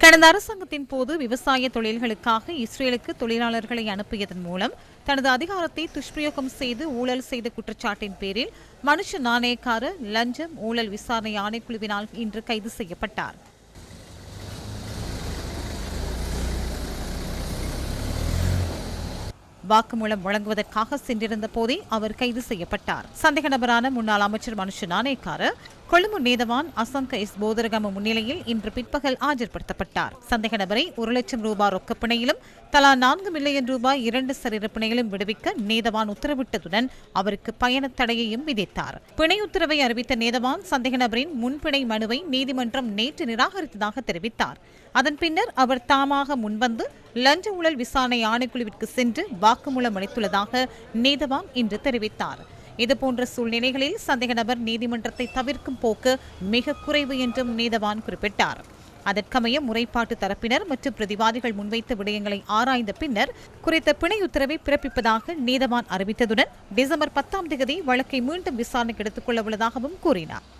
கடந்த அரசாங்கத்தின் போது விவசாய தொழில்களுக்காக இஸ்ரேலுக்கு தொழிலாளர்களை அனுப்பியதன் மூலம் தனது அதிகாரத்தை துஷ்பிரயோகம் செய்து ஊழல் செய்த குற்றச்சாட்டின் பேரில் மனுஷ நாணயக்காரர் லஞ்சம் ஊழல் விசாரணை ஆணைக்குழுவினால் இன்று கைது செய்யப்பட்டார். வாக்குமூலம் வழங்குவதற்காக சென்றிருந்த போதே அவர் கைது செய்யப்பட்டார். சந்தேக நபரான முன்னாள் அமைச்சர் மனுஷ நாணயக்காரர் கொழும்பு நீதவான் அசங்க எஸ் போதரகம முன்னிலையில் இன்று பிற்பகல் ஆஜர்படுத்தப்பட்டார். சந்தேக நபரை ஒரு லட்சம் ரூபாய் ரொக்கப்பிணையிலும் தலா நான்கு மில்லியன் ரூபாய் இரண்டு சரீர விடுவிக்க நீதவான் உத்தரவிட்டதுடன் அவருக்கு பயண தடையையும் விதித்தார். பிணை உத்தரவை அறிவித்த நீதவான் சந்தேக நபரின் முன்பிணை மனுவை நீதிமன்றம் நேற்று நிராகரித்ததாக தெரிவித்தார். அதன் பின்னர் அவர் தாமாக முன்வந்து லஞ்ச ஊழல் விசாரணை ஆணைக்குழுவிற்கு சென்று வாக்குமூலம் அளித்துள்ளதாக நீதவான் இன்று தெரிவித்தார். இதுபோன்ற சூழ்நிலைகளில் சந்தேக நபர் நீதிமன்றத்தை தவிர்க்கும் போக்கு மிக குறைவு என்றும் நீதவான் குறிப்பிட்டார். அதற்கமைய முறைப்பாட்டு தரப்பினர் மற்றும் பிரதிவாதிகள் முன்வைத்த விடயங்களை ஆராய்ந்த பின்னர் குறித்த பிணை உத்தரவை பிறப்பிப்பதாக நீதவான் அறிவித்ததுடன் டிசம்பர் பத்தாம் தேதி வழக்கை மீண்டும் விசாரணைக்கு எடுத்துக் கொள்ள உள்ளதாகவும் கூறினார்.